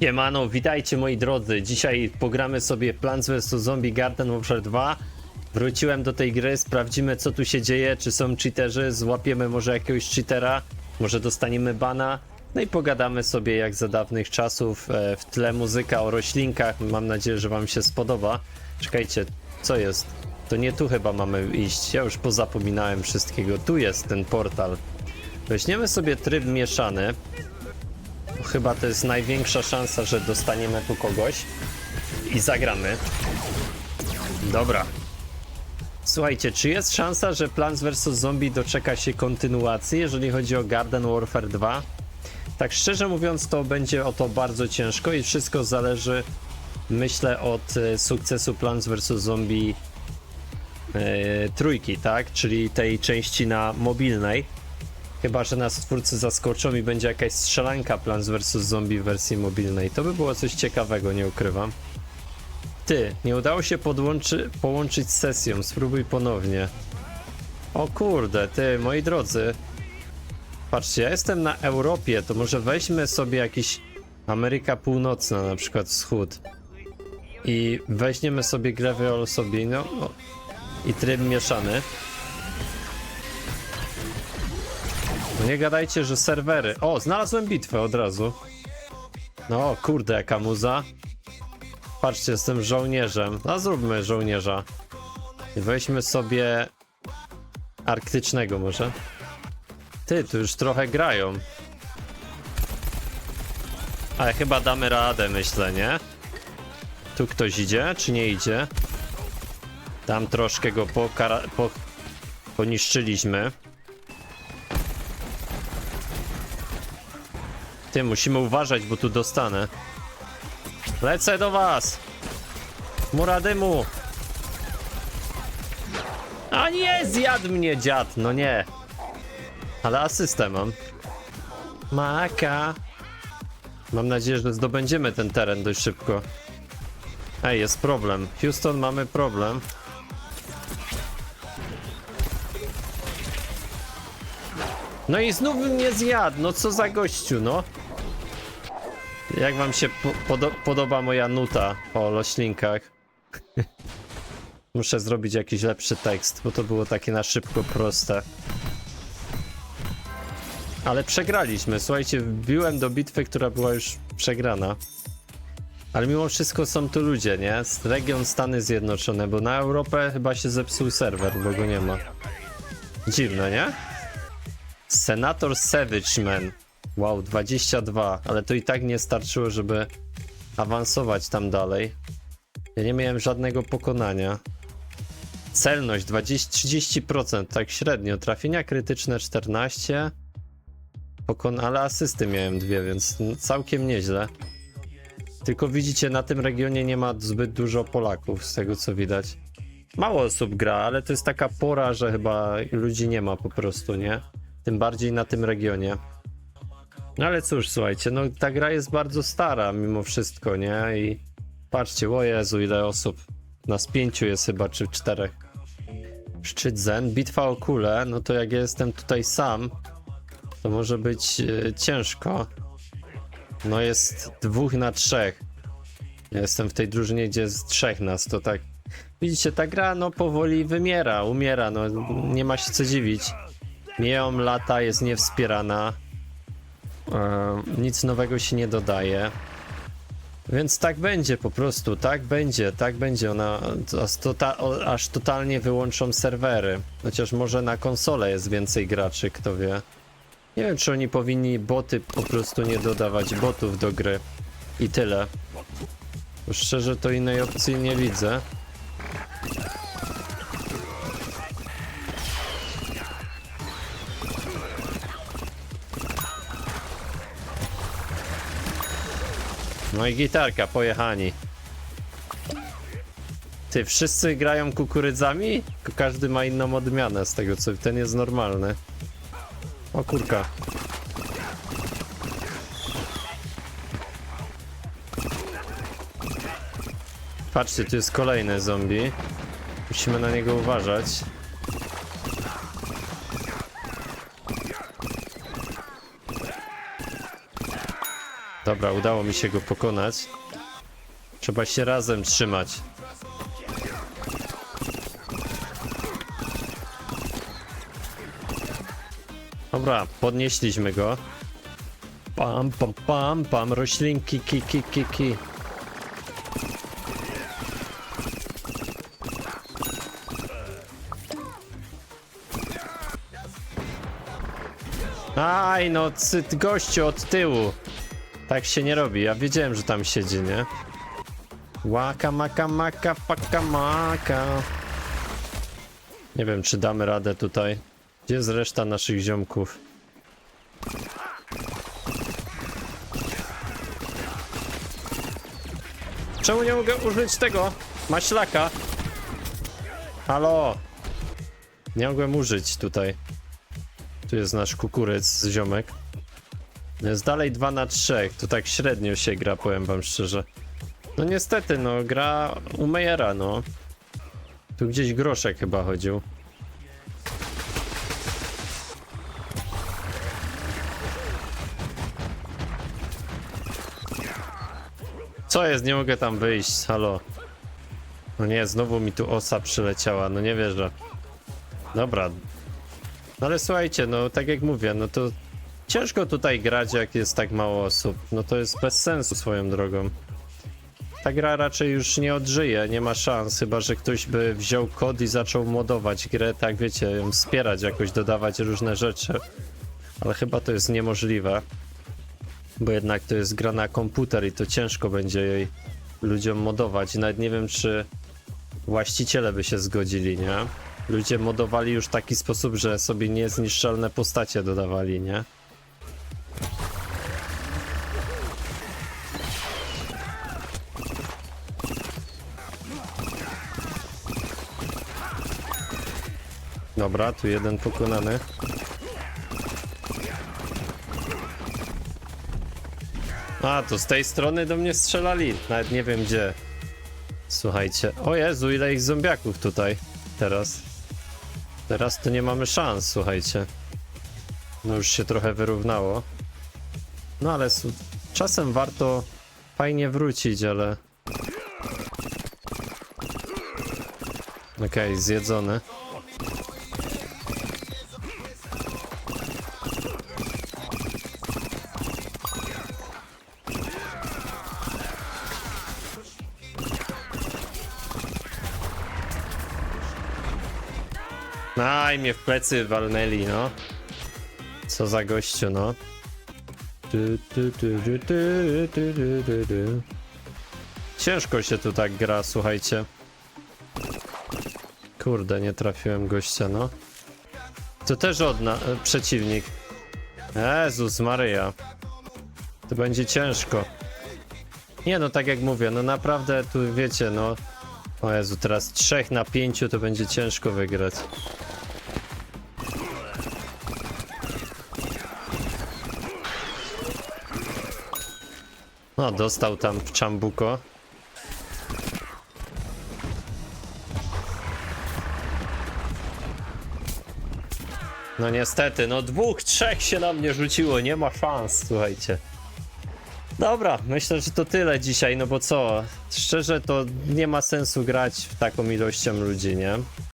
Siemano, witajcie moi drodzy. Dzisiaj pogramy sobie Plants vs Zombie Garden Warfare 2. Wróciłem do tej gry, sprawdzimy co tu się dzieje, czy są cheaterzy, złapiemy może jakiegoś cheatera, może dostaniemy bana. No i pogadamy sobie jak za dawnych czasów. E, W tle muzyka o roślinkach, mam nadzieję, że wam się spodoba. Czekajcie, co jest? To nie tu chyba mamy iść, ja już pozapominałem wszystkiego. Tu jest ten portal. Weźmiemy sobie tryb mieszany. Chyba to jest największa szansa, że dostaniemy tu kogoś i zagramy. Dobra. Słuchajcie, czy jest szansa, że Plants vs. Zombie doczeka się kontynuacji, jeżeli chodzi o Garden Warfare 2? Tak szczerze mówiąc, to będzie o to bardzo ciężko i wszystko zależy, myślę, od e, sukcesu Plants vs. Zombie e, trójki, tak? Czyli tej części na mobilnej. Chyba, że nas twórcy zaskoczą i będzie jakaś strzelanka Plants vs. Zombie w wersji mobilnej. To by było coś ciekawego, nie ukrywam. Ty, nie udało się podłączy, połączyć z sesją, spróbuj ponownie. O kurde, ty, moi drodzy. Patrzcie, ja jestem na Europie, to może weźmy sobie jakiś Ameryka Północna, na przykład Wschód. I weźmiemy sobie grę wyolosobijną no, i tryb mieszany. No nie gadajcie, że serwery. O, znalazłem bitwę od razu. No, kurde, jaka muza. Patrzcie, jestem żołnierzem. No, zróbmy żołnierza. Weźmy sobie arktycznego może. Ty, tu już trochę grają. Ale chyba damy radę, myślę, nie? Tu ktoś idzie, czy nie idzie? Tam troszkę go pokara- po- poniszczyliśmy. Ty, musimy uważać, bo tu dostanę. Lecę do was! Muradymu! A nie, zjadł mnie dziad, no nie. Ale asystę mam. Maka. Mam nadzieję, że zdobędziemy ten teren dość szybko. Ej, jest problem. Houston, mamy problem. No i znów mnie zjadł, no co za gościu, no. Jak wam się po podo podoba moja nuta o roślinkach? Muszę zrobić jakiś lepszy tekst, bo to było takie na szybko proste. Ale przegraliśmy, słuchajcie, wbiłem do bitwy, która była już przegrana. Ale mimo wszystko są tu ludzie, nie? Region Stany Zjednoczone, bo na Europę chyba się zepsuł serwer, bo go nie ma. Dziwne, nie? Senator Savage Man. Wow, 22, ale to i tak nie starczyło, żeby awansować tam dalej. Ja nie miałem żadnego pokonania. Celność 20, 30%, tak średnio. Trafienia krytyczne 14. Pokon ale asysty miałem dwie, więc całkiem nieźle. Tylko widzicie, na tym regionie nie ma zbyt dużo Polaków, z tego co widać. Mało osób gra, ale to jest taka pora, że chyba ludzi nie ma po prostu, nie? Tym bardziej na tym regionie. No ale cóż, słuchajcie, no ta gra jest bardzo stara mimo wszystko, nie? I patrzcie, o Jezu, ile osób. Nas pięciu jest chyba, czy czterech. Szczyt Zen, bitwa o kulę, no to jak ja jestem tutaj sam, to może być e, ciężko. No jest dwóch na trzech. Ja jestem w tej drużynie, gdzie jest trzech nas, to tak... Widzicie, ta gra no powoli wymiera, umiera, no nie ma się co dziwić. Mijają lata, jest niewspierana. E, nic nowego się nie dodaje. Więc tak będzie po prostu, tak będzie, tak będzie. Ona aż, tota, aż totalnie wyłączą serwery. Chociaż może na konsolę jest więcej graczy, kto wie. Nie wiem, czy oni powinni boty po prostu nie dodawać botów do gry. I tyle. Szczerze to innej opcji nie widzę. No i gitarka, pojechani. Ty, wszyscy grają kukurydzami? Każdy ma inną odmianę z tego co... Ten jest normalny. O kurka. Patrzcie, tu jest kolejny zombie. Musimy na niego uważać. Dobra, udało mi się go pokonać. Trzeba się razem trzymać. Dobra, podnieśliśmy go. Pam, pam, pam, pam, roślinki, ki, ki, ki, ki. Aj, no, cyt, gościu od tyłu. Tak się nie robi, ja wiedziałem, że tam siedzi, nie? Łaka, maka, maka, paka, maka. Nie wiem, czy damy radę tutaj. Gdzie jest reszta naszych ziomków? Czemu nie mogę użyć tego? Maślaka. Halo. Nie mogłem użyć tutaj. Tu jest nasz kukuryc, ziomek. Jest dalej 2 na 3. To tak średnio się gra, powiem wam szczerze. No niestety, no gra u Mejera, no. Tu gdzieś groszek chyba chodził. Co jest? Nie mogę tam wyjść, halo. No nie, znowu mi tu osa przyleciała, no nie wierzę. Dobra. No ale słuchajcie, no tak jak mówię, no to ciężko tutaj grać, jak jest tak mało osób. No to jest bez sensu swoją drogą. Ta gra raczej już nie odżyje, nie ma szans, chyba że ktoś by wziął kod i zaczął modować grę, tak wiecie, ją wspierać jakoś, dodawać różne rzeczy. Ale chyba to jest niemożliwe, bo jednak to jest gra na komputer i to ciężko będzie jej ludziom modować. Nawet nie wiem, czy właściciele by się zgodzili, nie? Ludzie modowali już w taki sposób, że sobie niezniszczalne postacie dodawali, nie? Dobra, tu jeden pokonany. A, to z tej strony do mnie strzelali. Nawet nie wiem gdzie. Słuchajcie. O Jezu, ile ich zombiaków tutaj. Teraz. Teraz to nie mamy szans, słuchajcie. No już się trochę wyrównało. No ale czasem warto fajnie wrócić, ale... Okej, zjedzony. Aj, mnie w plecy walnęli, no. Co za gościu, no. Tu, tu, tu, tu, tu, tu, tu, tu, tu. Ciężko się tu tak gra, słuchajcie. Kurde, nie trafiłem gościa, no. To też odna e, przeciwnik. Jezus Maryja. To będzie ciężko. Nie no, tak jak mówię, no naprawdę tu wiecie, no. O Jezu, teraz trzech na pięciu to będzie ciężko wygrać. No, dostał tam w czambuko. No niestety, no dwóch, trzech się na mnie rzuciło, nie ma szans, słuchajcie. Dobra, myślę, że to tyle dzisiaj, no bo co? Szczerze to nie ma sensu grać w taką ilością ludzi, nie?